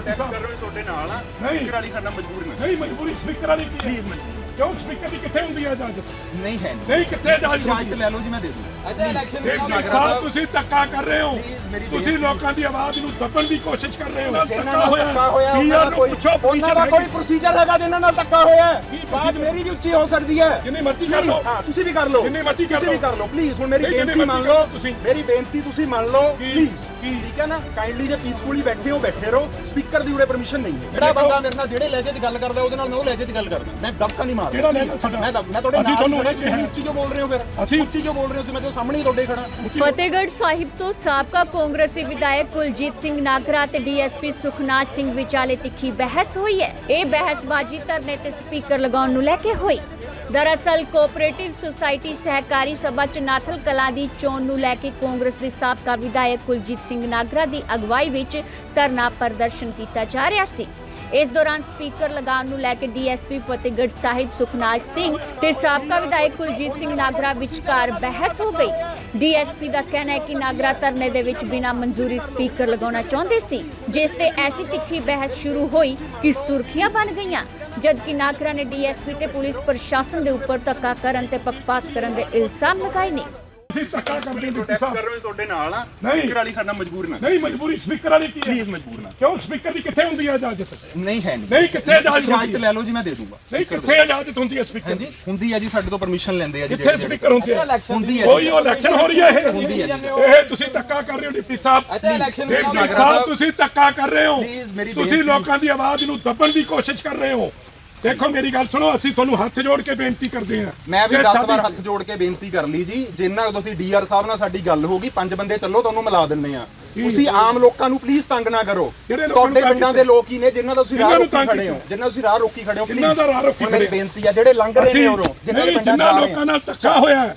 Protest ਕਰ ਰਹੇ ਹੋ ਤੁਹਾਡੇ ਨਾਲ ਆ। ਨਹੀਂ। ਸਪੀਕਰ ਵਾਲੀ ਕਰਨਾ ਮਜਬੂਰ ਨੇ ਨਹੀਂ ਮਜਬੂਰੀ ਸਪੀਕਰ ਵਾਲੀ ਕੀ ਹੈ? ਕਿਉਂ ਸਪੀਕਰ ਦੀ ਕਿੱਥੇ ਹੁੰਦੀ ਹੈ ਇਜਾਜ਼ਤ? ਨਹੀਂ ਹੈ ਨਹੀਂ। ਕਿੱਥੇ ਇਜਾਜ਼ਤ ਇਜਾਜ਼ਤ ਹੁੰਦੀ? ਹੈ ਲੈ ਲਓ ਜੀ ਮੈਂ ਦੇ ਦੂੰ ਇੱਕ ਸਾਹਿਬ ਤੁਸੀਂ ਧੱਕਾ ਕਰ ਰਹੇ ਹੋ। Please, ਮੇਰੀ ਤੁਸੀਂ ਬੇਨਤੀ- ਲੋਕਾਂ ਦੀ ਆਵਾਜ਼ ਨੂੰ ਦੱਬਣ ਦੀ ਕੋਸ਼ਿਸ਼ ਕਰ ਰਹੇ ਹੋ। ਜਿਨ੍ਹਾਂ ਨਾਲ ਧੱਕਾ ਹੋਇਆ। ਕੀ ਉਹਨਾਂ ਯਾਰ ਦਾ ਨੂੰ ਕੋਈ ਪੁੱਛੋ ਉਹਨਾਂ ਦਾ ਕੋਈ ਪ੍ਰੋਸੀਜਰ ਹੈਗਾ ਜਿਨ੍ਹਾਂ ਨਾਲ ਧੱਕਾ ਹੋਇਆ। ਹੈ। ਕੀ ਬਾਤ procedure? ਮੇਰੀ ਵੀ ਉੱਚੀ ਹੋ ਸਕਦੀ ਹੈ। ਜਿੰਨੀ ਮਰਜ਼ੀ ਕਰ ਲਓ। ਹਾਂ ਤੁਸੀਂ ਵੀ ਕਰ ਲਓ। ਜਿੰਨੀ ਮਰਜ਼ੀ ਕਰ ਤੁਸੀਂ ਵੀ ਲਓ। ਕਰ ਲਓ। ਪਲੀਜ਼ ਹੁਣ ਮੇਰੀ ਨਹੀਂ, ਜਿੰਨੀ ਬੇਨਤੀ ਮੰਨ ਮਰਜ਼ੀ ਕਰ ਲਓ। ਲਓ ਤੁਸੀਂ। ਮੇਰੀ ਬੇਨਤੀ ਤੁਸੀਂ ਮੰਨ ਲਓ। ਕੀ? ਪਲੀਜ਼ ਕੀ? ਠੀਕ ਹੈ ਨਾ? ਕਾਈਂਡਲੀ ਜੇ ਪੀਸਫੁਲੀ ਬੈਠੇ ਹੋ ਬੈਠੇ ਰਹੋ। ਸਪੀਕਰ ਦੀ ਉਰੇ ਪਰਮਿਸ਼ਨ ਨਹੀਂ ਹੈ। ਜਿਹੜਾ ਬੰਦਾ ਮੇਰੇ ਨਾਲ ਜਿਹੜੇ ਲਹਿਜੇ 'ਚ ਗੱਲ ਕਰਦਾ ਉਹਦੇ ਨਾਲ ਮੈਂ ਉਹ ਲਹਿਜੇ 'ਚ ਗੱਲ ਕਰਦਾ। ਮੈਂ ਦਬਕਾ ਨਹੀਂ ਮਾਰਦਾ। ਕਿਹੜਾ ਲਹਿਜਾ ਤੁਹਾਡਾ? ਮੈਂ ਮੈਂ ਤੁਹਾਡੇ ਅਸੀਂ ਨਾਲ ਤੁਹਾਨੂੰ ਇਹ ਕਿਹਾ। ਉੱਚੀ ਕਿਉਂ ਬੋਲ ਰਹੇ ਹੋ ਫਿਰ? ਅਸੀਂ- ਉੱਚੀ ਕਿਉਂ ਬੋਲ ਰਹੇ ਹੋ? ਤੁਸੀਂ ਮੈਂ ਤਾਂ ਸਾਹਮਣੇ ਹੀ ਤੁਹਾਡੇ ਖੜਾ। ਫਤਿਹਗੜ੍ਹ ਸਾਹਿਬ ਤੋਂ ਸਾਬਕਾ ਕਾਂਗਰਸੀ ਵਿਧਾਇਕ ਕੁਲਜੀਤ ਸਿੰਘ ਨਾਗਰਾ ਤੇ ਡੀਐਸਪੀ ਸੁਖਨਾਥ ਸਿੰਘ ਵਿਚਾਲੇ ਤਿੱਖੀ ਬਹਿਸ ਹੋਈ ਹੈ। ਇਹ ਬਹਿਸਬਾਜ਼ੀ ਧਰਨੇ ਤੇ ਸਪੀਕਰ ਲਗਾਉਣ ਨੂੰ ਲੈ ਕੇ ਹੋਈ। ਦਰਅਸਲ ਕੋਆਪਰੇਟਿਵ ਸੁਸਾਇਟੀ ਸਹਿਕਾਰੀ ਸਭਾ ਚ ਨਾਥਲ ਕਲਾਂ ਦੀ ਚੋਣ ਨੂੰ ਲੈ ਕੇ ਕਾਂਗਰਸ ਦੇ ਸਾਬਕਾ ਵਿਧਾਇਕ ਕੁਲਜੀਤ ਸਿੰਘ ਨਾਗਰਾ ਦੀ ਅਗਵਾਈ ਵਿੱਚ ਧਰਨਾ ਪ੍ਰਦਰਸ਼ਨ ਕੀਤਾ ਜਾ ਰਿਹਾ ਸੀ। ਇਸ ਦੌਰਾਨ ਸਪੀਕਰ ਲਗਾਉਣ ਨੂੰ ਲੈ ਕੇ ਡੀਐਸਪੀ ਫਤਿਹਗੜ੍ਹ ਸਾਹਿਬ ਸੁਖਨਾਜ ਸਿੰਘ ਤੇ ਸਾਬਕਾ ਵਿਧਾਇਕ ਕੁਲਜੀਤ ਸਿੰਘ ਨਾਗਰਾ ਵਿਚਕਾਰ ਬਹਿਸ ਹੋ ਗਈ। ਡੀਐਸਪੀ ਦਾ ਕਹਿਣਾ ਹੈ ਕਿ ਨਾਗਰਾ ਧਰਨੇ ਦੇ ਵਿੱਚ ਬਿਨਾਂ ਮਨਜ਼ੂਰੀ ਸਪੀਕਰ ਲਗਾਉਣਾ ਚਾਹੁੰਦੇ ਸੀ, ਜਿਸ ਤੇ ਐਸੀ ਤਿੱਖੀ ਬਹਿਸ ਸ਼ੁਰੂ ਹੋਈ ਕਿ ਸੁਰਖੀਆਂ ਬਣ ਗਈਆਂ, ਜਦਕਿ ਨਾਗਰਾ ਨੇ ਡੀਐਸਪੀ ਤੇ ਪੁਲਿਸ ਪ੍ਰਸ਼ਾਸਨ ਦੇ ਉੱਪਰ ਧੱਕਾ ਕਰਨ ਤੇ ਪੱਖਪਾਤ ਕਰਨ ਦੇ ਇਲਜ਼ਾਮ ਲਗਾਏ ਨੇ। ਤੁਸੀਂ ਧੱਕਾ ਕਰਦੇ ਹੋ ਪ੍ਰੋਟੈਸਟ ਕਰ ਰਹੇ ਹੋ ਤੁਹਾਡੇ ਨਾਲ ਆ। ਨਹੀਂ। ਸਪੀਕਰ ਵਾਲੀ ਕਰਨਾ ਮਜਬੂਰ ਨੇ ਨਹੀਂ ਮਜਬੂਰੀ ਸਪੀਕਰ ਵਾਲੀ ਕੀ ਹੈ? ਪਲੀਜ਼ ਮਜਬੂਰ ਨਾ ਕਿਉਂ? ਸਪੀਕਰ ਦੀ ਕਿੱਥੇ ਹੁੰਦੀ ਹੈ ਇਜਾਜ਼ਤ? ਨਹੀਂ ਹੈ ਨਹੀਂ। ਨਹੀਂ ਕਿੱਥੇ ਇਜਾਜ਼ਤ ਹੁੰਦੀ ਇਜਾਜ਼ਤ ਹੈ? ਲੈ ਲਓ ਜੀ ਮੈਂ ਦੇ ਦੂੰਗਾ। ਨਹੀਂ ਕਿੱਥੇ ਇਜਾਜ਼ਤ ਹੁੰਦੀ ਹੈ ਸਪੀਕਰ ਹਾਂਜੀ ਹੁੰਦੀ ਹੈ ਜੀ ਸਾਡੇ ਤੋਂ ਪਰਮਿਸ਼ਨ ਲੈਂਦੇ ਆ ਜੀ ਕਿੱਥੇ ਸਪੀਕਰ ਹੁੰਦੇ ਆ? ਹੁੰਦੀ ਹੈ ਕੋਈ ਉਹ ਇਲੈਕਸ਼ਨ ਹੋ ਰਹੀ ਹੈ ਇਹ? ਹੁੰਦੀ ਹੈ ਇਹ ਤੁਸੀਂ ਧੱਕਾ ਕਰ ਰਹੇ ਹੋ ਡਿਪਟੀ ਸਾਹਿਬ। ਡਿਪਟੀ ਸਾਹਿਬ ਤੁਸੀਂ ਧੱਕਾ ਕਰ ਰਹੇ ਹੋ। Please, ਮੇਰੀ ਤੁਸੀਂ ਬੇਨਤੀ- ਲੋਕਾਂ ਦੀ ਆਵਾਜ਼ ਨੂੰ ਦੱਬਣ ਦੀ ਕੋਸ਼ਿਸ਼ ਕਰ ਰਹੇ ਹੋ। ਦੇਖੋ ਮੇਰੀ ਗੱਲ ਸੁਣੋ ਅਸੀਂ ਤੁਹਾਨੂੰ ਹੱਥ ਜੋੜ ਕੇ ਬੇਨਤੀ ਕਰਦੇ ਹਾਂ। ਮੈਂ ਵੀ ਕਿ 10 ਸਾਡੀ- ਵਾਰ ਹੱਥ ਜੋੜ ਕੇ ਬੇਨਤੀ ਕਰ ਲਈ ਜੀ ਜਿੰਨਾ ਤੁਸੀਂ ਡੀਆਰ ਸਾਹਿਬ ਨਾਲ ਸਾਡੀ ਗੱਲ ਹੋ ਗਈ ਪੰਜ ਬੰਦੇ ਚੱਲੋ ਤੁਹਾਨੂੰ ਮਿਲਾ ਦਿੰਨੇ ਆ ਤੁਸੀਂ ਆਮ ਲੋਕਾਂ ਨੂੰ ਪਲੀਜ਼ ਤੰਗ ਨਾ ਕਰੋ। ਜਿਹੜੇ ਲੋਕਾਂ ਨੂੰ ਤੁਹਾਡੇ ਤੰਗ ਪਿੰਡਾਂ ਦੇ ਲੋਕ ਹੀ ਨੇ ਜਿਨ੍ਹਾਂ ਦਾ ਤੁਸੀਂ ਰਾਹ ਜਿਨ੍ਹਾਂ ਨੂੰ ਰੋਕੀ ਤੰਗ ਖੜੇ ਹੋ। ਕੀਤਾ। ਜਿਨ੍ਹਾਂ ਤੁਸੀਂ ਰਾਹ ਰੋਕੀ ਖੜੇ ਹੋ ਜਿਨ੍ਹਾਂ ਦਾ ਰਾਹ ਰੋਕੀ ਹੁਣ ਮੇਰੀ ਖੜੇ। ਬੇਨਤੀ ਆ ਜਿਹੜੇ ਲੰਘ ਰਹੇ ਨੇ ਅਸੀਂ ਉਰੋਂ ਜਿਨ੍ਹਾਂ ਦੇ ਨਹੀਂ ਪਿੰਡਾਂ ਜਿਨ੍ਹਾਂ ਜਾ ਰਹੇ ਲੋਕਾਂ ਨਾਲ ਧੱਕਾ ਹੋਇਆ ਹੈ,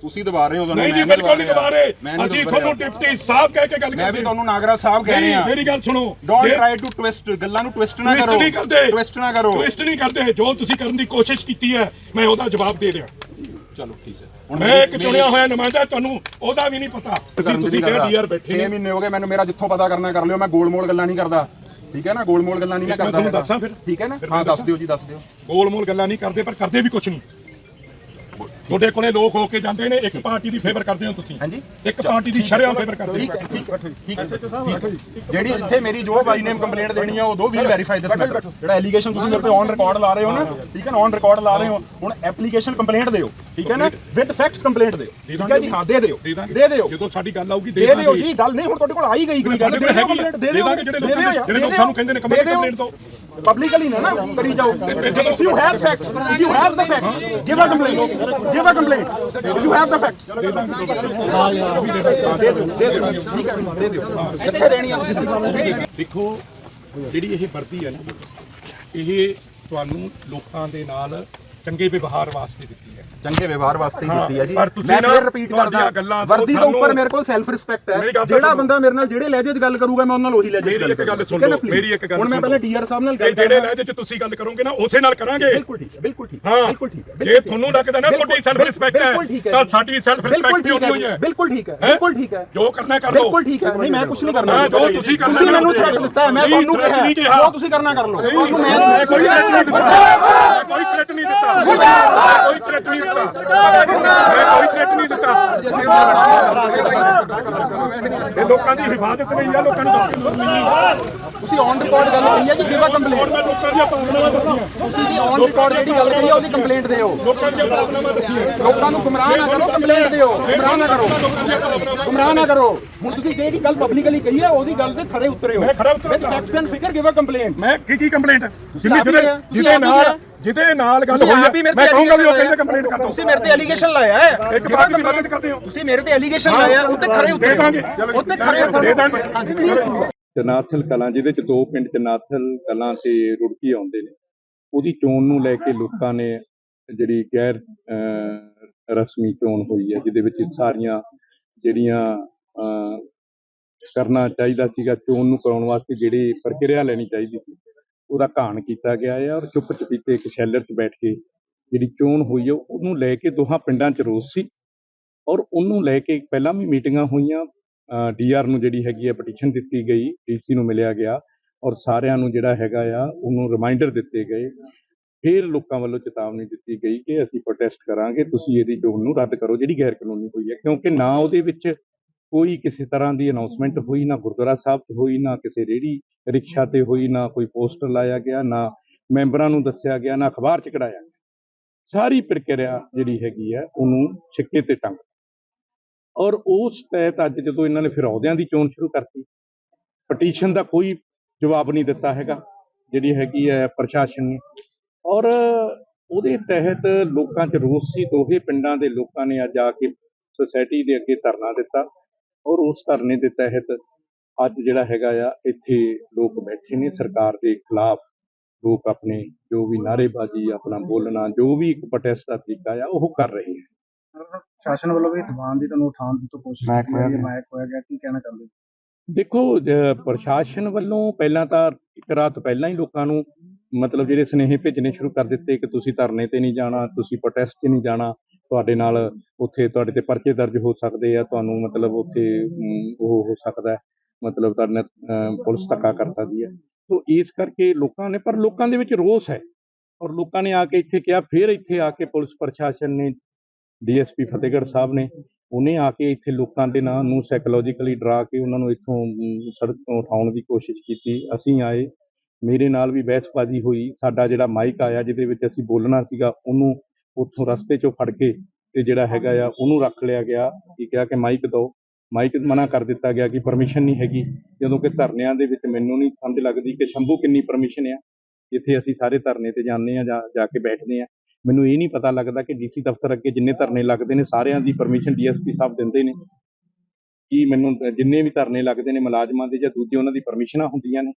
ਤੁਸੀਂ ਦਬਾ ਰਹੇ ਹੋ ਤੁਹਾਨੂੰ ਨਹੀਂ ਜੀ ਬਿਲਕੁਲ ਨਹੀਂ ਦਬਾ ਰਹੇ। ਅਸੀਂ ਤੁਹਾਨੂੰ। ਡਿਪਟੀ ਸਾਹਿਬ ਕਹਿ ਕੇ ਗੱਲ ਮੈਂ ਵੀ ਕਰਦੇ ਤੁਹਾਨੂੰ ਨਾਗਰਾ ਸਾਹਿਬ ਕਹਿ ਰਹੇ। ਹਾਂ ਮੇਰੀ ਗੱਲ ਸੁਣੋ। ਜੇ- ਟਰਾਈ ਟੂ ਟਵਿਸਟ ਗੱਲਾਂ ਨੂੰ ਟਵਿਸਟ ਨਾ ਕਰੋ। ਨਹੀਂ ਕਰਦੇ। ਟਵਿਸਟ ਨਾ ਕਰੋ। ਟਵਿਸਟ ਨਹੀਂ ਕਰਦੇ। ਜੋ ਤੁਸੀਂ ਕਰਨ ਦੀ ਕੋਸ਼ਿਸ਼ ਕੀਤੀ ਹੈ ਮੈਂ ਉਹਦਾ ਜਵਾਬ ਦੇ ਰਿਹਾ। ਚਲੋ ਠੀਕ ਹੈ। ਮੈਂ ਇੱਕ ਚੁਣਿਆ ਹੋਇਆ ਨੁਮਾਇੰਦਾ ਤੁਹਾਨੂੰ ਉਹਦਾ ਵੀ ਨਹੀਂ ਪਤਾ। ਤੁਸੀਂ ਤੁਸੀਂ ਕਿਹਾ ਡੀਆਰ ਬੈਠੇ 6 ਨੇ। ਮਹੀਨੇ ਹੋ ਗਏ ਮੈਨੂੰ ਮੇਰਾ ਜਿੱਥੋਂ ਪਤਾ ਕਰਨਾ ਕਰ ਲਿਓ। ਮੈਂ ਗੋਲ ਮੋਲ ਗੱਲਾਂ ਨਹੀਂ ਕਰਦਾ। ਠੀਕ ਹੈ ਨਾ? ਗੋਲ ਮੋਲ ਗੱਲਾਂ ਨਹੀਂ ਮੈਂ ਮੈਂ ਕਰਦਾ ਤੁਹਾਨੂੰ। ਦੱਸਾਂ ਫਿਰ? ਠੀਕ ਹੈ ਨਾ? ਹਾਂ ਦੱਸ? ਦਿਓ ਜੀ ਦੱਸ ਦਿਓ। ਗੋਲ ਮੋਲ ਗੱਲਾਂ ਨਹੀਂ ਕਰਦੇ ਪਰ ਕਰਦੇ ਵੀ ਕੁਝ ਨਹੀਂ। ਤੁਹਾਡੇ ਕੋਲੇ ਲੋਕ ਹੋ ਕੇ ਜਾਂਦੇ ਨੇ ਇੱਕ ਪਾਰਟੀ ਦੀ ਫੇਵਰ ਕਰਦੇ ਹੋ ਤੁਸੀਂ? ਹਾਂਜੀ। ਇੱਕ ਪਾਰਟੀ ਦੀ ਸ਼ਰਿਆਂ ਫੇਵਰ ਕਰਦੇ ਠੀਕ ਹੋ ਠੀਕ ਠੀਕ। ਜਿਹੜੀ ਇੱਥੇ ਮੇਰੀ ਜੋ ਬਾਈ ਨੇਮ ਕੰਪਲੇਂਟ ਦੇਣੀ ਆ ਉਹ ਦੋ ਵੀ ਵੈਰੀਫਾਈ ਦਿਸ ਮੈਟਰ ਜਿਹੜਾ ਐਲੀਗੇਸ਼ਨ ਤੁਸੀਂ ਮੇਰੇ ਤੇ ਔਨ ਰਿਕਾਰਡ ਲਾ ਰਹੇ ਹੋ ਨਾ ਠੀਕ ਹੈ ਨਾ? ਔਨ ਰਿਕਾਰਡ ਲਾ ਰਹੇ ਹੋ। ਹੁਣ ਐਪਲੀਕੇਸ਼ਨ ਕੰਪਲੇਂਟ ਦਿਓ ਠੀਕ ਹੈ ਨਾ? ਵਿਦ ਫੈਕਟਸ ਕੰਪਲੇਂਟ ਦਿਓ ਠੀਕ ਹੈ ਜੀ? ਹਾਂ ਦੇ ਦਿਓ। ਦੇ ਦੇ ਦਿਓ। ਜਦੋਂ ਸਾਡੀ ਗੱਲ ਆਊਗੀ ਦੇ ਦਿਓ ਜੀ ਗੱਲ ਨਹੀਂ ਹੁਣ ਤੁਹਾਡੇ ਕੋਲ ਆਈ ਗਈ ਕੋਈ ਗੱਲ ਦੇ ਦਿਓ ਕੰਪਲੇਂਟ ਦੇ ਦਿਓ। ਲੋਕਾਂ ਨੂੰ- ਜਿਹੜੇ ਲੋਕਾਂ ਨੂੰ ਕਹਿੰਦੇ ਨੇ ਕੰਪਲੇਂਟ ਦਿਓ। ਪਬਲਿਕਲੀ ਨਾ ਨਾ ਕਰੀ ਜਾਓ। If you have facts if you have the facts give a complaint give a complaint if you have the facts ਦੇ ਦਿਓ ਦੇ ਦਿਓ ਠੀਕ ਹੈ ਦੇ ਦਿਓ ਕਿੱਥੇ ਦੇਣੀ ਆ ਤੁਸੀਂ? ਦੇਖੋ, ਜਿਹੜੀ ਇਹ ਵਰਦੀ ਹੈ ਨਾ, ਇਹ ਤੁਹਾਨੂੰ ਲੋਕਾਂ ਦੇ ਨਾਲ ਚੰਗੇ ਵਿਵਹਾਰ ਵਾਸਤੇ ਦਿੱਤੀ ਹੈ। ਚੰਗੇ ਵਿਵਹਾਰ ਵਾਸਤੇ ਹੀ ਦਿੱਤੀ ਹੈ ਜੀ। ਪਰ ਤੁਸੀਂ ਮੈਂ ਨਾ ਫਿਰ ਰਿਪੀਟ ਤੁਹਾਡੀਆਂ ਕਰਦਾ। ਗੱਲਾਂ ਤੋਂ ਵਰਦੀ ਦੇ ਸਾਨੂੰ- ਉੱਪਰ ਮੇਰੇ ਕੋਲ ਸੈਲਫ ਰਿਸਪੈਕਟ ਮੇਰੀ ਹੈ ਗੱਲ ਤਾਂ ਜਿਹੜਾ ਸੁਣੋ। ਬੰਦਾ ਮੇਰੇ ਨਾਲ ਜਿਹੜੇ ਲਹਿਜੇ 'ਚ ਗੱਲ ਕਰੂਗਾ ਮੈਂ ਉਹਨਾਂ ਨਾਲ ਉਹੀ ਲਹਿਜੇ 'ਚ ਮੇਰੀ ਇੱਕ ਗੱਲ ਸੁਣ ਠੀਕ ਹੈ ਨਾ, ਲਓ please? ਮੇਰੀ ਇੱਕ ਗੱਲ ਹੁਣ ਮੈਂ ਸੁਣ। ਪਹਿਲਾਂ ਲਓ। ਡੀਆਰ ਸਾਹਿਬ ਨਾਲ ਇਹ ਗੱਲ ਜਿਹੜੇ ਕਰਦਾ ਲਹਿਜੇ ਚ ਤੁਸੀਂ ਗੱਲ ਕਰੋਗੇ ਨਾ ਉਸੇ ਨਾਲ ਕਰਾਂਗੇ। ਬਿਲਕੁਲ ਠੀਕ ਹੈ ਬਿਲਕੁਲ ਠੀਕ ਹੈ ਬਿਲਕੁਲ ਠੀਕ ਹੈ ਜੇ ਤੁਹਾਨੂੰ ਲੱਗਦਾ ਨਾ ਤੁਹਾਡੀ ਸੈਲਫ ਰਿਸਪੈਕਟ ਹੈ ਤਾਂ। ਸਾਡੀ ਸੈਲਫ ਰਿਸਪੈਕਟ ਵੀ ਉਨੀ ਹੋਈ ਹੈ। ਬਿਲਕੁਲ ਠੀਕ ਹੈ? ਬਿਲਕੁਲ ਠੀਕ ਹੈ। ਜੋ ਕਰਨਾ ਕਰ। ਲਓ ਬਿਲਕੁਲ ਠੀਕ ਹੈ। ਨਹੀਂ ਮੈਂ ਕੁਝ ਨਹੀਂ ਕਰਨਾ। ਤੁਸੀਂ ਮੈਨੂੰ। ਥ੍ਰੈਟ ਦਿੱਤਾ ਹੈ, ਮੈਂ ਤੁਹਾਨੂੰ ਕਿਹਾ। ਜੋ ਤੁਸੀਂ ਕਰਨਾ ਕਰ ਲਓ। ਤੁਹਾਨੂੰ ਮੈਂ ਕੋਈ ਥ੍ਰੈਟ ਨਹੀਂ ਦਿੱਤਾ। ਮੈਂ ਕੋਈ ਥ੍ਰੈਟ ਨਹੀਂ ਦਿੱਤਾ ਮੈਂ ਕੋਈ ਥ੍ਰੈਟ ਨਹੀਂ ਦਿੱਤਾ ਮੈਂ ਕੋਈ ਥ੍ਰੈਟ ਨਹੀਂ ਦਿੱਤਾ ਇਹ ਲੋਕਾਂ ਦੀ ਹਿਫਾਜ਼ਤ ਲਈ ਆ ਲੋਕਾਂ ਨੂੰ ਦੱਸਣ ਨਹੀਂ ਤੁਸੀਂ ਔਨ ਰਿਕਾਰਡ ਗੱਲ ਕਰੀ ਹੈ ਕਿ ਗਿਵ ਅ ਕੰਪਲੇਂਟ ਮੈਂ ਲੋਕਾਂ ਦੀਆਂ ਭਾਵਨਾਵਾਂ ਦੱਸੀਆਂ ਤੁਸੀਂ ਦੀ ਔਨ ਰਿਕਾਰਡ ਜਿਹੜੀ ਗੱਲ ਕਰੀ ਹੈ ਉਹਦੀ ਕੰਪਲੇਂਟ ਦਿਓ। ਲੋਕਾਂ ਦੀਆਂ ਭਾਵਨਾਵਾਂ ਦੱਸੀਆਂ ਲੋਕਾਂ ਨੂੰ ਗੁੰਮਰਾਹ ਨਾ ਕਰੋ ਕੰਪਲੇਂਟ ਦਿਓ। ਗੁੰਮਰਾਹ ਨਾ ਕਰੋ। ਲੋਕਾਂ ਦੀਆਂ ਭਾਵਨਾਵਾਂ ਗੁੰਮਰਾਹ ਨਾ ਕਰੋ। ਹੁਣ ਤੁਸੀਂ ਜਿਹੜੀ ਗੱਲ ਪਬਲਿਕਲੀ ਕਹੀ ਹੈ ਉਹਦੀ ਗੱਲ ਤੇ ਖਰੇ ਉਤਰੇ ਹੋ। ਮੈਂ ਖਰਾ ਉਤਰਿਆ facts and figure give a complaint ਮੈਂ ਕੀ ਕੀ ਕੰਪਲੇਂਟ ਹੀ ਜਿਹਦੇ ਨਾਲ। ਜਿਹਦੇ ਨਾਲ ਗੱਲ ਹੋਈ ਹੀ ਮੈਂ ਕਹੂੰਗਾ ਵੀ ਉਹ ਕਹਿੰਦੇ ਕੰਪਲੇਂਟ ਕਰ ਤੁਸੀਂ ਮੇਰੇ ਤੇ ਐਲੀਗੇਸ਼ਨ ਲਾਇਆ ਹੈ। ਇੱਕ ਪਾਰਟੀ ਦੀ ਮਦਦ ਕਰਦੇ ਹੋ? ਤੁਸੀਂ ਮੇਰੇ ਤੇ ਐਲੀਗੇਸ਼ਨ ਲਾਇਆ ਉੱਤੇ ਖਰੇ ਦਾਂਗੇ। ਉੱਤੇ ਖਰੇ ਦੇ ਦਾਂਗੇ। ਹਾਂਜੀ ਪਲੀਜ਼ ਜਨਾਥਲ ਕਲਾਂ ਜਿਹਦੇ ਚ ਦੋ ਪਿੰਡ ਜਨਾਥਲ ਕਲਾਂ ਤੇ ਰੁੜਕੀ ਆਉਂਦੇ ਨੇ ਉਹਦੀ ਚੋਣ ਨੂੰ ਲੈ ਕੇ ਲੋਕਾਂ ਨੇ ਜਿਹੜੀ ਗੈਰ ਰਸਮੀ ਚੋਣ ਹੋਈ ਹੈ ਜਿਹਦੇ ਵਿੱਚ ਸਾਰੀਆਂ ਜਿਹੜੀਆਂ ਕਰਨਾ ਚਾਹੀਦਾ ਸੀਗਾ ਚੋਣ ਨੂੰ ਕਰਾਉਣ ਵਾਸਤੇ ਜਿਹੜੀ ਪ੍ਰਕਿਰਿਆ ਲੈਣੀ ਚਾਹੀਦੀ ਸੀ। ਉਹਦਾ ਘਾਣ ਕੀਤਾ ਗਿਆ ਹੈ ਔਰ ਚੁੱਪ ਚਪੀਤੇ ਇੱਕ ਸ਼ੈਲਰ 'ਚ ਬੈਠ ਕੇ ਜਿਹੜੀ ਚੋਣ ਹੋਈ ਹੈ ਉਹਨੂੰ ਲੈ ਕੇ ਦੋਹਾਂ ਪਿੰਡਾਂ 'ਚ ਰੋਸ ਸੀ ਔਰ ਉਹਨੂੰ ਲੈ ਕੇ ਪਹਿਲਾਂ ਵੀ ਮੀਟਿੰਗਾਂ ਹੋਈਆਂ। ਡੀਆਰ ਨੂੰ ਜਿਹੜੀ ਹੈਗੀ ਹੈ ਪਟੀਸ਼ਨ ਦਿੱਤੀ ਗਈ ਡੀਸੀ ਨੂੰ ਮਿਲਿਆ ਗਿਆ ਔਰ ਸਾਰਿਆਂ ਨੂੰ ਜਿਹੜਾ ਹੈਗਾ ਆ, ਉਹਨੂੰ ਰਿਮਾਈਂਡਰ ਦਿੱਤੇ ਗਏ। ਫਿਰ ਲੋਕਾਂ ਵੱਲੋਂ ਚੇਤਾਵਨੀ ਦਿੱਤੀ ਗਈ ਕਿ ਅਸੀਂ ਪ੍ਰੋਟੈਸਟ ਕਰਾਂਗੇ, ਤੁਸੀਂ ਇਹਦੀ ਚੋਣ ਨੂੰ ਰੱਦ ਕਰੋ, ਜਿਹੜੀ ਗੈਰ ਕਾਨੂੰਨੀ ਹੋਈ ਹੈ ਕਿਉਂਕਿ ਨਾ ਉਹਦੇ ਵਿੱਚ ਕੋਈ ਕਿਸੇ ਤਰ੍ਹਾਂ ਦੀ ਅਨਾਉਂਸਮੈਂਟ ਹੋਈ ਨਾ ਗੁਰਦੁਆਰਾ ਸਾਹਿਬ 'ਚ ਹੋਈ ਨਾ ਕਿਸੇ ਰੇੜੀ ਰਿਕਸ਼ਾ ਤੇ ਹੋਈ ਨਾ ਕੋਈ ਪੋਸਟਰ ਲਾਇਆ ਗਿਆ ਨਾ ਮੈਂਬਰਾਂ ਨੂੰ ਦੱਸਿਆ ਗਿਆ ਨਾ ਅਖਬਾਰ 'ਚ ਕਢਾਇਆ ਗਿਆ। ਸਾਰੀ ਪ੍ਰਕਿਰਿਆ ਜਿਹੜੀ ਹੈਗੀ ਹੈ ਉਹਨੂੰ ਛਿੱਕੇ ਤੇ ਟੰਗ ਔਰ ਉਸ ਤਹਿਤ ਅੱਜ ਜਦੋਂ ਇਹਨਾਂ ਨੇ ਫਿਰ ਅਹੁਦਿਆਂ ਦੀ ਚੋਣ ਸ਼ੁਰੂ ਕਰਤੀ ਪਟੀਸ਼ਨ ਦਾ ਕੋਈ ਜਵਾਬ ਨਹੀਂ ਦਿੱਤਾ ਹੈਗਾ ਜਿਹੜੀ ਹੈਗੀ ਹੈ ਪ੍ਰਸ਼ਾਸਨ ਨੇ। ਔਰ ਉਹਦੇ ਤਹਿਤ ਲੋਕਾਂ 'ਚ ਰੋਸ ਸੀ ਦੋਹੇ ਪਿੰਡਾਂ ਦੇ ਲੋਕਾਂ ਨੇ ਅੱਜ ਆ ਕੇ ਸੁਸਾਇਟੀ ਦੇ ਅੱਗੇ ਧਰਨਾ ਦਿੱਤਾ। ਔਰ ਉਸ ਧਰਨੇ ਦੇ ਤਹਿਤ ਅੱਜ ਜਿਹੜਾ ਹੈਗਾ ਆ ਇੱਥੇ ਲੋਕ ਬੈਠੇ ਨੇ ਸਰਕਾਰ ਦੇ ਖਿਲਾਫ ਲੋਕ ਆਪਣੇ ਜੋ ਵੀ ਨਾਅਰੇਬਾਜ਼ੀ ਆਪਣਾ ਬੋਲਣਾ ਜੋ ਵੀ ਇੱਕ ਪ੍ਰੋਟੈਸਟ ਦਾ ਤਰੀਕਾ ਆ ਉਹ ਕਰ ਰਹੇ ਹੈ ਸ਼ਾਸਨ ਵੱਲੋਂ ਵੀ ਦੀਵਾਨ ਦੀ ਤੁਹਾਨੂੰ ਉਠਾਉਣ ਦੀ ਤਾਂ ਕੋਸ਼ਿਸ਼ ਕੀਤੀ ਰਹੀ ਹੈ ਮਾਇਕ ਹੋਇਆ ਗਿਆ ਕੀ ਕਹਿਣਾ ਚਾਹੁੰਦੇ? ਦੇਖੋ ਪ੍ਰਸ਼ਾਸਨ ਵੱਲੋਂ ਪਹਿਲਾਂ ਤਾਂ ਇੱਕ ਰਾਤ ਪਹਿਲਾਂ ਹੀ ਲੋਕਾਂ ਨੂੰ ਮਤਲਬ ਜਿਹੜੇ ਸੁਨੇਹੇ ਭੇਜਣੇ ਸ਼ੁਰੂ ਕਰ ਦਿੱਤੇ ਕਿ ਤੁਸੀਂ ਧਰਨੇ ਤੇ ਨਹੀਂ ਜਾਣਾ, ਤੁਸੀਂ ਪ੍ਰੋਟੈਸਟ ਤੇ ਨਹੀਂ ਜਾਣਾ, ਤੁਹਾਡੇ ਨਾਲ ਉੱਥੇ ਤੁਹਾਡੇ ਤੇ ਪਰਚੇ ਦਰਜ ਹੋ ਸਕਦੇ ਆ, ਤੁਹਾਨੂੰ ਮਤਲਬ ਉੱਥੇ ਉਹ ਹੋ ਸਕਦਾ ਮਤਲਬ ਤੁਹਾਡੇ ਨਾਲ ਪੁਲਿਸ ਧੱਕਾ ਕਰ ਸਕਦੀ ਹੈ। ਸੋ ਇਸ ਕਰਕੇ ਲੋਕਾਂ ਨੇ, ਪਰ ਲੋਕਾਂ ਦੇ ਵਿੱਚ ਰੋਸ ਹੈ ਔਰ ਲੋਕਾਂ ਨੇ ਆ ਕੇ ਇੱਥੇ ਕਿਹਾ, ਫਿਰ ਇੱਥੇ ਆ ਕੇ ਪੁਲਿਸ ਪ੍ਰਸ਼ਾਸਨ ਨੇ, ਡੀਐਸਪੀ ਫਤਿਹਗੜ੍ਹ ਸਾਹਿਬ ਨੇ, ਉਹਨੇ ਆ ਕੇ ਇੱਥੇ ਲੋਕਾਂ ਦੇ ਨਾਂ ਨੂੰ ਸਾਈਕੋਲੋਜੀਕਲੀ ਡਰਾ ਕੇ ਉਹਨਾਂ ਨੂੰ ਇੱਥੋਂ ਸੜਕ ਤੋਂ ਉਠਾਉਣ ਦੀ ਕੋਸ਼ਿਸ਼ ਕੀਤੀ। ਅਸੀਂ ਆਏ ਮੇਰੇ ਨਾਲ ਵੀ ਬਹਿਸਬਾਜ਼ੀ ਹੋਈ। ਸਾਡਾ ਜਿਹੜਾ ਮਾਈਕ ਆਇਆ ਜਿਹਦੇ ਵਿੱਚ ਅਸੀਂ ਬੋਲਣਾ ਸੀਗਾ, ਉਹਨੂੰ ਉੱਥੋਂ ਰਸਤੇ 'ਚੋਂ ਫੜ ਕੇ ਤੇ ਜਿਹੜਾ ਹੈਗਾ ਆ, ਉਹਨੂੰ ਰੱਖ ਲਿਆ ਗਿਆ। ਕੀ ਕਿਹਾ ਕਿ ਮਾਈਕ ਦਿਓ। ਮਾਈਕ ਮਨਾ ਕਰ ਦਿੱਤਾ ਗਿਆ ਕਿ ਪਰਮਿਸ਼ਨ ਨਹੀਂ ਹੈਗੀ। ਜਦੋਂ ਕਿ ਧਰਨਿਆਂ ਦੇ ਵਿੱਚ ਮੈਨੂੰ ਨਹੀਂ ਸਮਝ ਲੱਗਦੀ ਕਿ ਸ਼ੰਭੂ ਕਿੰਨੀ ਪਰਮਿਸ਼ਨ ਆ। ਜਿੱਥੇ ਅਸੀਂ ਸਾਰੇ ਧਰਨੇ ਤੇ ਜਾਂਦੇ ਆ, ਜਾਂ ਜਾ ਕੇ ਬੈਠਦੇ ਆ। ਮੈਨੂੰ ਇਹ ਨਹੀਂ ਪਤਾ ਲੱਗਦਾ ਕਿ ਡੀਸੀ ਦਫ਼ਤਰ ਅੱਗੇ ਜਿੰਨੇ ਧਰਨੇ ਲੱਗਦੇ ਨੇ, ਸਾਰਿਆਂ ਦੀ ਪਰਮਿਸ਼ਨ ਡੀਐਸਪੀ ਸਾਹਿਬ ਦਿੰਦੇ ਨੇ। ਕੀ ਮੈਨੂੰ ਜਿੰਨੇ ਵੀ ਧਰਨੇ ਲੱਗਦੇ ਨੇ, ਮੁਲਾਜ਼ਮਾਂ ਦੇ ਜਾਂ ਦੂਜੇ ਉਹਨਾਂ ਦੀ ਪਰਮਿਸ਼ਨਾਂ ਹੁੰਦੀਆਂ ਨੇ।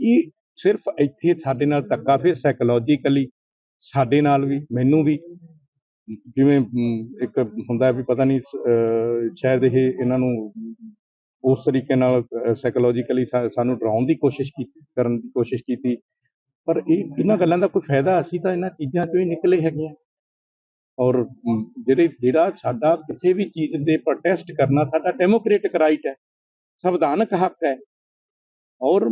ਇਹ ਸਿਰਫ ਇੱਥੇ ਸਾਡੇ ਨਾਲ ਧੱਕਾ, ਫਿਰ ਸਾਈਕੋਲੋਜੀਕਲੀ ਸਾਡੇ ਨਾਲ ਵੀ, ਮੈਨੂੰ ਵੀ। ਜਿਵੇਂ ਇੱਕ ਹੁੰਦਾ ਵੀ ਪਤਾ ਨਹੀਂ ਸ਼ਾਇਦ ਇਹ ਇਹਨਾਂ ਨੂੰ ਉਸ ਤਰੀਕੇ ਨਾਲ ਸਾਈਕੋਲੋਜੀਕਲੀ ਸਾਨੂੰ ਡਰਾਉਣ ਦੀ ਕੋਸ਼ਿਸ਼ ਕੀਤੀ ਕਰਨ ਦੀ ਕੋਸ਼ਿਸ਼ ਕੀਤੀ। ਪਰ ਇਹ, ਇਹਨਾਂ ਗੱਲਾਂ ਦਾ ਕੋਈ ਫਾਇਦਾ ਅਸੀਂ ਤਾਂ ਇਹਨਾਂ ਚੀਜ਼ਾਂ ਚੋਂ ਹੀ ਨਿਕਲੇ ਹੈਗੇ ਆ। ਔਰ ਜਿਹੜੇ, ਜਿਹੜਾ ਸਾਡਾ ਕਿਸੇ ਵੀ ਚੀਜ਼ ਦੇ ਪ੍ਰੋਟੈਸਟ ਕਰਨਾ ਸਾਡਾ ਡੈਮੋਕ੍ਰੈਟਿਕ ਰਾਈਟ ਹੈ। ਸੰਵਿਧਾਨਕ ਹੱਕ ਹੈ। ਔਰ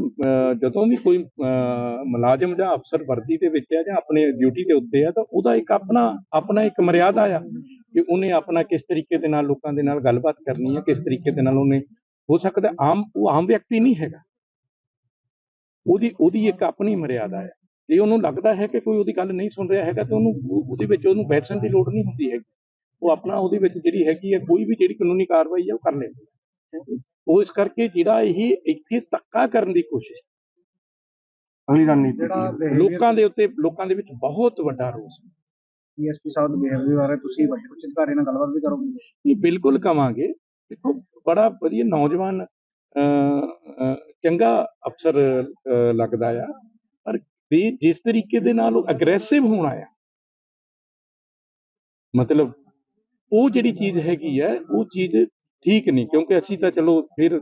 ਜਦੋਂ ਵੀ ਕੋਈ ਅਹ, ਮੁਲਾਜ਼ਮ ਜਾਂ ਅਫਸਰ ਵਰਦੀ ਦੇ ਵਿੱਚ ਹੈ ਜਾਂ ਆਪਣੇ ਡਿਊਟੀ ਦੇ ਉੱਤੇ ਹੈ ਤਾਂ ਉਹਦਾ ਇੱਕ ਆਪਣਾ ਆਪਣਾ ਇੱਕ ਮਰਿਆਦਾ ਆ ਕਿ ਉਹਨੇ ਆਪਣਾ ਕਿਸ ਤਰੀਕੇ ਦੇ ਨਾਲ ਲੋਕਾਂ ਦੇ ਨਾਲ ਗੱਲਬਾਤ ਕਰਨੀ ਹੈ ਕਿਸ ਤਰੀਕੇ ਦੇ ਨਾਲ ਉਹਨੇ ਹੋ ਸਕਦਾ ਆਮ ਉਹ ਆਮ ਵਿਅਕਤੀ ਨਹੀਂ ਹੈਗਾ। ਉਹਦੀ ਉਹਦੀ ਇੱਕ ਆਪਣੀ ਮਰਿਆਦਾ ਹੈ। ਜੇ ਉਹਨੂੰ ਲੱਗਦਾ ਹੈ ਕਿ ਕੋਈ ਉਹਦੀ ਗੱਲ ਨਹੀਂ ਸੁਣ ਰਿਹਾ ਹੈਗਾ ਤਾਂ ਉਹਨੂੰ ਉਹਦੇ ਵਿੱਚ ਉਹਨੂੰ ਬੈਠਣ ਦੀ ਲੋੜ ਨਹੀਂ ਹੁੰਦੀ ਹੈਗੀ। ਉਹ ਆਪਣਾ ਉਹਦੇ ਵਿੱਚ ਜਿਹੜੀ ਹੈਗੀ ਹੈ ਕੋਈ ਵੀ ਜਿਹੜੀ ਕਾਨੂੰਨੀ ਕਾਰਵਾਈ ਹੈ ਉਹ ਕਰ ਲੈਂਦੀ ਹੈ। ਉਹ ਇਸ ਕਰਕੇ ਜਿਹੜਾ ਇਹ ਇੱਥੇ ਧੱਕਾ ਕਰਨ ਦੀ ਕੋਸ਼ਿਸ਼ ਅਗਲੀ ਰਣਨੀਤੀ ਲੋਕਾਂ ਦੇ ਉੱਤੇ ਲੋਕਾਂ ਦੇ ਵਿੱਚ ਬਹੁਤ ਵੱਡਾ ਰੋਸ ਹੈ। ਡੀਐਸਪੀ ਸਾਹਿਬ ਦੇ ਬਿਹੇਵੀਅਰ ਬਾਰੇ ਤੁਸੀਂ ਵੱਡੇ ਉੱਚ ਅਧਿਕਾਰੀ ਨਾਲ ਗੱਲਬਾਤ ਵੀ ਕਰੋਗੇ। ਇਹ ਬਿਲਕੁਲ ਕਵਾਂਗੇ। ਦੇਖੋ ਬੜਾ ਵਧੀਆ ਨੌਜਵਾਨ ਚੰਗਾ ਅਫਸਰ ਲੱਗਦਾ ਆ। ਪਰ ਵੀ ਜਿਸ ਤਰੀਕੇ ਦੇ ਨਾਲ ਉਹ ਅਗਰੈਸਿਵ ਹੋਣਾ ਆ ਮਤਲਬ ਉਹ ਜਿਹੜੀ ਚੀਜ਼ ਹੈਗੀ ਹੈ ਉਹ ਚੀਜ਼ ਠੀਕ ਨਹੀਂ, ਕਿਉਂਕਿ ਅਸੀਂ ਤਾਂ ਚਲੋ ਫਿਰ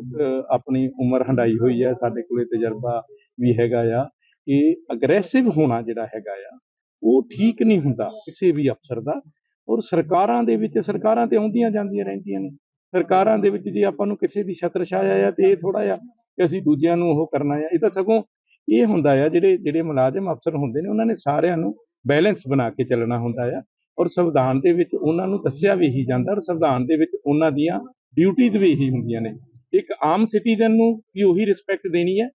ਆਪਣੀ ਉਮਰ ਹੰਡਾਈ ਹੋਈ ਹੈ, ਸਾਡੇ ਕੋਲੇ ਤਜਰਬਾ ਵੀ ਹੈਗਾ ਆ ਕਿ ਅਗਰੈਸਿਵ ਹੋਣਾ ਜਿਹੜਾ ਹੈਗਾ ਆ, ਉਹ ਠੀਕ ਨਹੀਂ ਹੁੰਦਾ ਕਿਸੇ ਵੀ ਅਫਸਰ ਦਾ ਔਰ ਸਰਕਾਰਾਂ ਦੇ ਵਿੱਚ, ਸਰਕਾਰਾਂ ਤੇ ਆਉਂਦੀਆਂ ਜਾਂਦੀਆਂ ਰਹਿੰਦੀਆਂ ਨੇ। ਸਰਕਾਰਾਂ ਦੇ ਵਿੱਚ ਜੇ ਆਪਾਂ ਨੂੰ ਕਿਸੇ ਦੀ ਛਤਰ ਛਾਇਆ ਆ ਤੇ ਇਹ ਥੋੜਾ ਜਿਹਾ ਕਿ ਅਸੀਂ ਦੂਜਿਆਂ ਨੂੰ ਉਹ ਕਰਨਾ ਆ, ਇਹ ਤਾਂ ਸਗੋਂ ਇਹ ਹੁੰਦਾ ਆ ਜਿਹੜੇ ਜਿਹੜੇ ਮੁਲਾਜ਼ਮ ਅਫਸਰ ਹੁੰਦੇ ਨੇ, ਉਹਨਾਂ ਨੇ ਸਾਰਿਆਂ ਨੂੰ ਬੈਲੈਂਸ ਬਣਾ ਕੇ ਚੱਲਣਾ ਹੁੰਦਾ ਆ ਔਰ ਸੰਵਿਧਾਨ ਦੇ ਵਿੱਚ ਉਹਨਾਂ ਨੂੰ ਦੱਸਿਆ ਵੀ ਹੀ ਜਾਂਦਾ ਔਰ ਸੰਵਿਧਾਨ ਦੇ ਵਿੱਚ ਉਹਨਾਂ ਦੀਆਂ ਡਿਊਟੀਆਂ ਵੀ ਇਹੀ ਹੁੰਦੀਆਂ ਨੇ। ਇੱਕ ਆਮ ਸਿਟੀਜ਼ਨ ਨੂੰ ਵੀ ਉਹੀ ਰਿਸਪੈਕਟ ਦੇਣੀ ਹੈ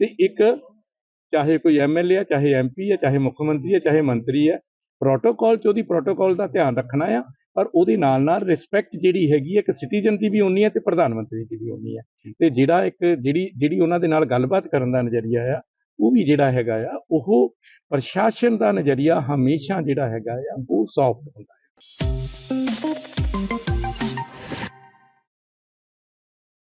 ਤੇ ਇੱਕ ਚਾਹੇ ਕੋਈ ਐਮਐਲਏ ਆ, ਚਾਹੇ ਐਮਪੀ ਹੈ ਚਾਹੇ ਮੁੱਖ ਮੰਤਰੀ ਹੈ ਚਾਹੇ ਮੰਤਰੀ ਹੈ ਪ੍ਰੋਟੋਕਾਲ ਚ ਉਹਦੀ ਪ੍ਰੋਟੋਕਾਲ ਦਾ ਧਿਆਨ ਰੱਖਣਾ ਆ, ਪਰ ਉਹਦੇ ਨਾਲ ਨਾਲ ਰਿਸਪੈਕਟ ਜਿਹੜੀ ਹੈਗੀ ਹੈ ਇੱਕ ਸਿਟੀਜ਼ਨ ਦੀ ਵੀ ਹੋਣੀ ਹੈ ਤੇ ਪ੍ਰਧਾਨ ਮੰਤਰੀ ਦੀ ਵੀ ਹੋਣੀ ਹੈ ਤੇ ਜਿਹੜਾ ਇੱਕ ਜਿਹੜੀ ਜਿਹੜੀ ਉਹਨਾਂ ਦੇ ਨਾਲ ਗੱਲਬਾਤ ਕਰਨ ਦਾ ਨਜ਼ਰੀਆ ਆ, ਉਹ ਵੀ ਜਿਹੜਾ ਹੈਗਾ ਆ, ਉਹ ਪ੍ਰਸ਼ਾਸਨ ਦਾ ਨਜ਼ਰੀਆ ਹਮੇਸ਼ਾ ਜਿਹੜਾ ਹੈਗਾ ਆ, ਉਹ ਸੌਫਟ ਹੁੰਦਾ ਹੈ